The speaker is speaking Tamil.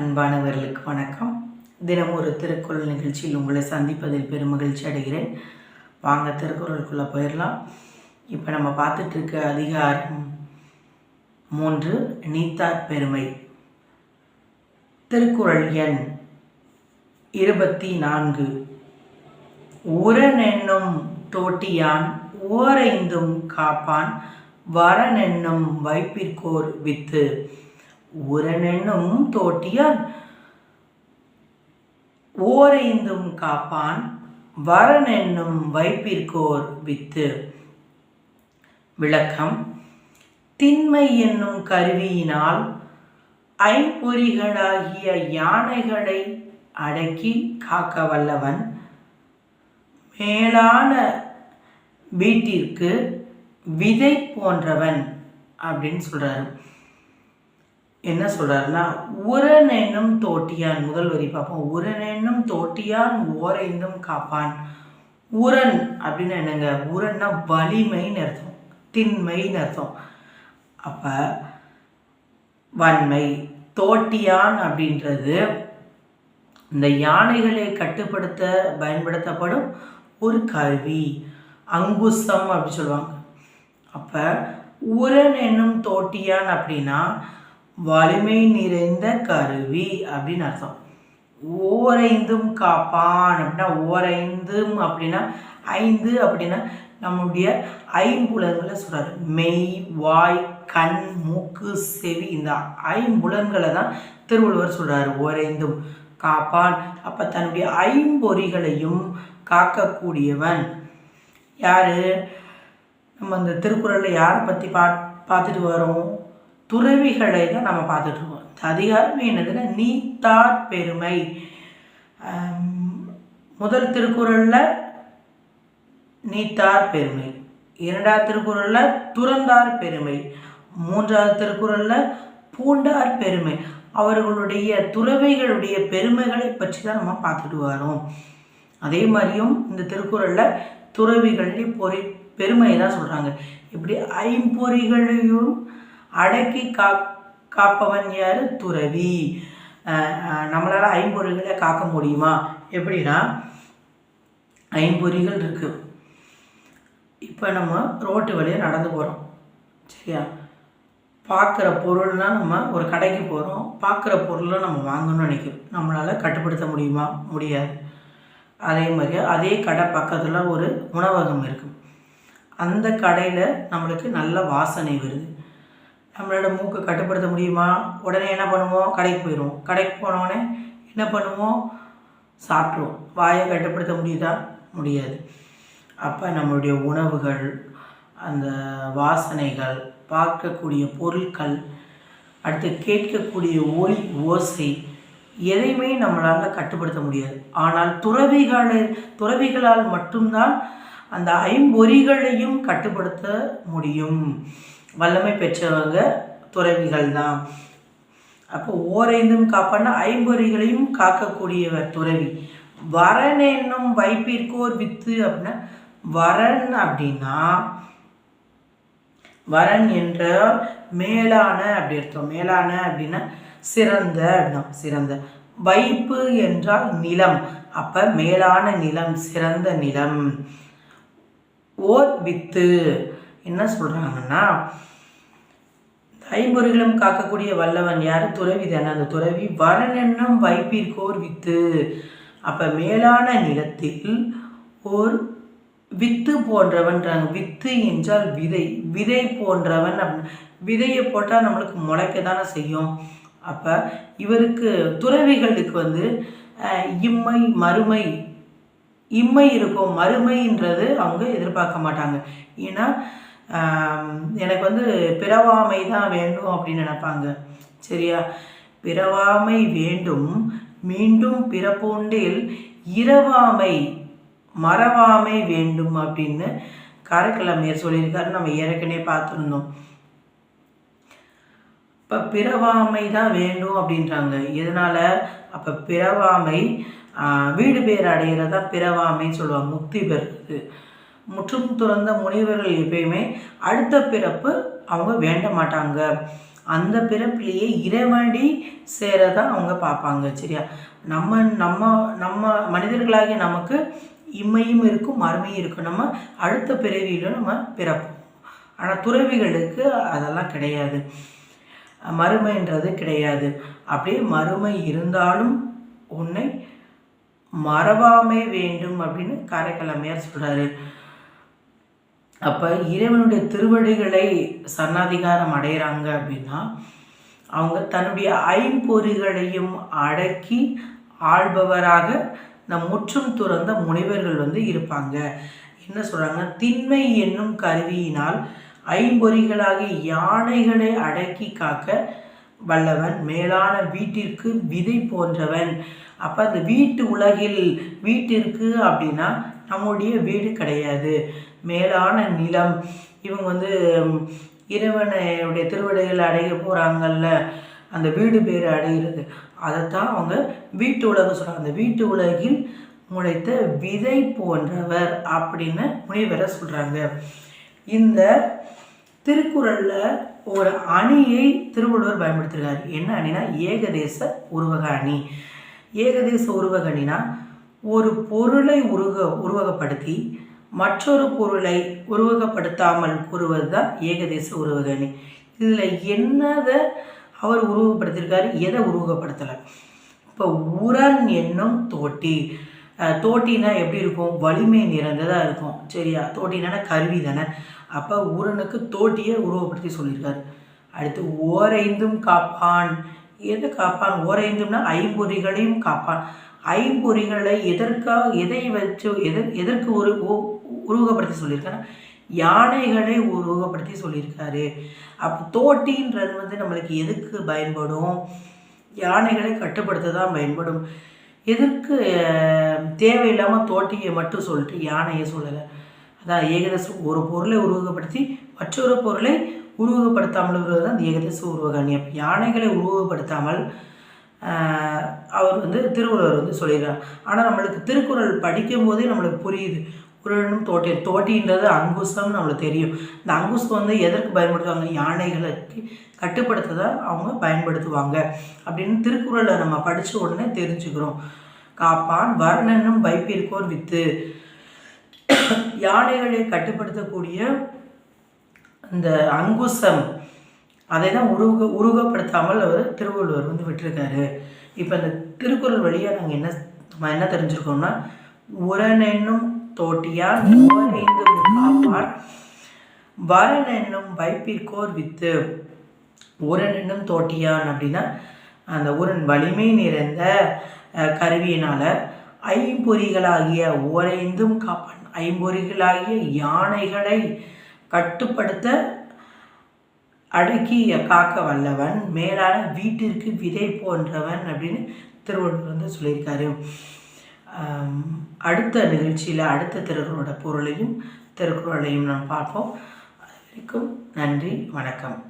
அன்பானவர்களுக்கு வணக்கம். தினம் ஒரு திருக்குறள் நிகழ்ச்சியில் உங்களை சந்திப்பதில் பெருமகிழ்ச்சி அடைகிறேன். வாங்க திருக்குறளுக்குள்ளே போயிடலாம். இப்போ நம்ம பார்த்துட்டு இருக்க அதிகாரம் மூன்று நீத்தார் பெருமை. திருக்குறள் எண் இருபத்தி நான்கு உரனென்னும் தோட்டியான் ஓரைந்தும் காப்பான் வரனென்னும் வைப்பிற்கோர் வித்து. உரனென்னும் தோட்டியான். ஓரைந்தும் Kaappaan வரனென்னும் வைப்பிற்கோர் with. விளக்கம் திண்மை என்னும் கருவியினால் ஐம்பொறிகளாகிய யானைகளை அடக்கி காக்க வல்லவன். மேலான வீட்டிற்கு விதை போன்றவன் அப்படின்னு சொல்றாரு. என்ன சொல்றாருன்னா உரன் என்னும் தோட்டியான். முதல் வரி பார்ப்போம். உரன் என்னும் தோட்டியான் ஓரைந்தும் காப்பான். உரன் அப்படின்னு என்னங்க? உரன்னா வலிமைன்னு அர்த்தம். திண்மைன்னு அர்த்தம். அப்ப வன்மை. தோட்டியான் அப்படின்றது இந்த யானைகளை கட்டுப்படுத்த பயன்படுத்தப்படும் ஒரு கருவி. அங்குசம் அப்படி சொல்லுவாங்க. அப்போ உரன் என்னும் தோட்டியான் அப்படின்னா வலிமை நிறைந்த கருவி அப்படின்னு அர்த்தம். ஓரைந்தும் காப்பான் அப்படின்னா ஓரைந்தும் அப்படின்னா ஐந்து அப்படின்னா நம்முடைய ஐம்புலன்களை சொல்கிறார் மெய் வாய் கண் மூக்கு செவி இந்த ஐம்புலன்களை தான் திருவள்ளுவர் சொல்கிறார் ஓரைந்தும் காப்பான். அப்போ தன்னுடைய ஐம்பொறிகளையும் காக்கக்கூடியவன் யார்? நம்ம அந்த திருக்குறளில் யாரை பற்றி பா பார்த்துட்டு வரோம்? துறவிகளை தான் நம்ம பார்த்துட்டு இருக்கோம். இந்த அதிகாரமே என்னதுன்னா நீத்தார் பெருமை. முதல் திருக்குறளில் நீத்தார் பெருமை. இரண்டாவது திருக்குறளில் துறந்தார் பெருமை. மூன்றாவது திருக்குறளில் பூண்டார் பெருமை. அவர்களுடைய துறவைகளுடைய பெருமைகளை பற்றி தான் நம்ம பார்த்துட்டு வரோம். அதே மாதிரியும் இந்த திருக்குறளில் துறவிகளுடைய பொறி பெருமையை தான் சொல்கிறாங்க இப்படி ஐம்பொறிகளையும் அடக்கி கா காப்பவன் யார்? துறவி. நம்மளால் ஐம்பொறிகளை காக்க முடியுமா? எப்படின்னா ஐம்பொறிகள் இருக்குது இப்போ நம்ம ரோட்டு வழியாக நடந்து போகிறோம் சரியா? பார்க்குற பொருள்னால் நம்ம ஒரு கடைக்கு போகிறோம் பார்க்குற பொருளை நம்ம வாங்கணும்னு நினைக்கிறோம் நம்மளால் கட்டுப்படுத்த முடியுமா? முடியாது. அதே மாதிரி அதே கடை பக்கத்தில் ஒரு உணவகம் இருக்கும் அந்த கடையில் நம்மளுக்கு நல்ல வாசனை வருது. நம்மளோட மூக்கை கட்டுப்படுத்த முடியுமா? உடனே என்ன பண்ணுவோம்? கடைக்கு போயிடுவோம். கடைக்கு போனோடனே என்ன பண்ணுவோம்? சாப்பிட்ருவோம் வாயை கட்டுப்படுத்த முடியுதா? முடியாது. அப்போ நம்மளுடைய உணவுகள் அந்த வாசனைகள் பார்க்கக்கூடிய பொருட்கள் அடுத்து கேட்கக்கூடிய ஒலி ஓசை எதையுமே நம்மளால் கட்டுப்படுத்த முடியாது. ஆனால் துறவிகளை துறவிகளால் மட்டும்தான் அந்த ஐம்பொறிகளையும் கட்டுப்படுத்த முடியும். வல்லமை பெற்றவங்க துறவிகள் தான் அப்போ ஓரைந்தும் காப்பான்னா ஐம்பொறிகளையும் காக்கக்கூடியவர் துறவி. வரன் என்னும் வைப்பிற்கோர் வித்து அப்படின்னா வரன் அப்படின்னா வரன் என்ற மேலான அப்படி அர்த்தம். மேலான அப்படின்னா சிறந்த அப்படின்னா சிறந்த. வைப்பு என்றால் நிலம். அப்போ மேலான நிலம் சிறந்த நிலம். ஓர் வித்து. என்ன சொல்கிறாங்கன்னா ஐம்பொறிகளும் காக்கக்கூடிய வல்லவன் யார்? துறவி தானே. அந்த துறவி வரன் என்னும் வைப்பிற்கோர் வித்து. அப்போ மேலான நிலத்தில் ஓர் வித்து போன்றவன்றாங்க வித்து என்றால் விதை விதை போன்றவன் அப் விதையை போட்டால் நம்மளுக்கு முளைக்க தானே செய்யும். அப்போ இவருக்கு துறவிகளுக்கு வந்து இம்மை மறுமை இம்மை இருக்கும். மறுமைன்றது அவங்க எதிர்பார்க்க மாட்டாங்க. ஏன்னா எனக்கு வந்து பிறவாமை தான் வேண்டும் அப்படின்னு நினைப்பாங்க. சரியா? பிறவாமை வேண்டும். மீண்டும் பிறப்போண்டில் இரவாமை மறவாமை வேண்டும் அப்படின்னு காரைக்கிழமையர் சொல்லியிருக்காரு. நம்ம ஏற்கனவே பார்த்துருந்தோம். இப்போ பிறவாமை தான் வேண்டும் அப்படின்றாங்க. இதனால் அப்போ பிறவாமை வீடு பேர் அடையிறதா பிறவாமைன்னு சொல்லுவாங்க. முக்தி பெறுறது. முற்றும் துறந்த முனிவர்கள் எப்பயுமே அடுத்த பிறப்பு அவங்க வேண்ட மாட்டாங்க. அந்த பிறப்பிலேயே இறைவடி சேரதான் அவங்க பார்ப்பாங்க சரியா? நம்ம நம்ம நம்ம மனிதர்களாகிய நமக்கு இம்மையும் இருக்கும் மறுமையும் இருக்கும். நம்ம அடுத்த பிறவியிலும் நம்ம பிறப்போம். ஆனால் துறவிகளுக்கு அதெல்லாம் கிடையாது. மறுமைன்றது கிடையாது. அப்படியே மறுமை இருந்தாலும் உன்னை மறவாமே வேண்டும் அப்படின்னு காரைக்கிழமையார் சொல்கிறாரு அப்போ இறைவனுடைய திருவடிகளை சன்னாதிகாரம் அடைகிறாங்க அப்படின்னா அவங்க தன்னுடைய ஐம்பொறிகளையும் அடக்கி ஆள்பவராக நம் முற்றும் துறந்த முனைவர்கள் வந்து இருப்பாங்க. என்ன சொல்கிறாங்க திண்மை என்னும் கருவியினால் ஐம்பொறிகளாகிய யானைகளை அடக்கி காக்க வல்லவன் மேலான வீட்டிற்கு விதை போன்றவன். அப்போ அந்த வீட்டு உலகில் வீட்டிற்கு அப்படின்னா நம்முடைய வீடு கிடையாது. மேலான நிலம். இவங்க வந்து இறைவனுடைய திருவடைகள் அடைய போகிறாங்கல்ல அந்த வீடு பேர் அடைகிறது அதைத்தான் அவங்க வீட்டு உலகம் சொல்கிறாங்க அந்த வீட்டு உலகில் முளைத்த விதை போன்றவர் அப்படின்னு முனிவரை சொல்கிறாங்க இந்த திருக்குறளில் ஒரு அணியை திருவள்ளுவர் பயன்படுத்துகிறார் என்ன அணினா? ஏகதேச உருவக அணி. ஏகதேச உருவக அணினா ஒரு பொருளை உருக உருவகப்படுத்தி மற்றொரு பொருளை உருவகப்படுத்தாமல் கூறுவது தான் ஏகதேச உருவகணி. இதில் என்னதை அவர் உருவகப்படுத்தியிருக்காரு எதை உருவகப்படுத்தலை? இப்போ உரன் என்னும் தோட்டி. தோட்டினா எப்படி இருக்கும்? வலிமை நிறைந்ததாக இருக்கும். சரியா? தோட்டினா கருவி தானே. அப்போ உரனுக்கு தோட்டியை உருவப்படுத்தி சொல்லியிருக்காரு. அடுத்து ஓரைந்தும் காப்பான். எது காப்பான்? ஓரைந்தும்னா ஐம்பொறிகளையும் காப்பான். ஐம்பொறிகளை எதற்காக எதை வச்சு எதர் எதற்கு ஒரு உருவகப்படுத்தி சொல்லியிருக்காருன்னா யானைகளை உருவகப்படுத்தி சொல்லியிருக்காரு. அப்போ தோட்டின்றது வந்து நம்மளுக்கு எதுக்கு பயன்படும்? யானைகளை கட்டுப்படுத்த தான் பயன்படும்? எதற்கு தேவையில்லாமல் தோட்டியை மட்டும் சொல்லிட்டு யானையை சொல்லலை? அதான் ஏகதசம் ஒரு பொருளை உருவகப்படுத்தி மற்றொரு பொருளை உருவகப்படுத்தாமல் வருவது தான் ஏகதச உருவகாணி யானைகளை உருவகப்படுத்தாமல் அவர் வந்து திருவள்ளுவர் வந்து சொல்லிடுறார் ஆனால் நம்மளுக்கு திருக்குறள் படிக்கும் போதே நம்மளுக்கு புரியுது. குரலும் தோட்டி தோட்டின்றது அங்குசம்னு நம்மளுக்கு தெரியும். இந்த அங்குசம் வந்து எதற்கு பயன்படுத்துவாங்க? யானைகளுக்கு கட்டுப்படுத்த தான் அவங்க பயன்படுத்துவாங்க. அப்படின்னு திருக்குறளை நம்ம படித்த உடனே தெரிஞ்சுக்கிறோம். காப்பான் வர்ணனும் வைப்பிற்கோர் வித்து. யானைகளை கட்டுப்படுத்தக்கூடிய இந்த அங்குசம் அதை தான் உருக உருவப்படுத்தாமல் அவர் திருவள்ளுவர் வந்து விட்டுருக்காரு. இப்போ இந்த திருக்குறள் வழியாக நாங்கள் என்ன நம்ம என்ன தெரிஞ்சுருக்கோம்னா உரனென்னும் தோட்டியான் ஓரைந்தும் காப்பார்? வரன் என்னும் வைப்பிற்கோர் வித்து. உரன் என்னும் தோட்டியான் அப்படின்னா அந்த உரன் வலிமை நிறைந்த கருவியினால் ஐம்பொறிகளாகிய ஓரைந்தும் காப்பான். ஐம்பொறிகளாகிய யானைகளை கட்டுப்படுத்த அடக்கி காக்க வல்லவன். மேலான வீட்டிற்கு விதை போன்றவன் அப்படின்னு திருவள்ளுவர் வந்து சொல்லியிருக்காரு. அடுத்த நிகழ்ச்சியில் அடுத்த திருக்குறளோட பொருளையும் திருக்குறளையும் நாம் பார்ப்போம். அது வரைக்கும் நன்றி வணக்கம்.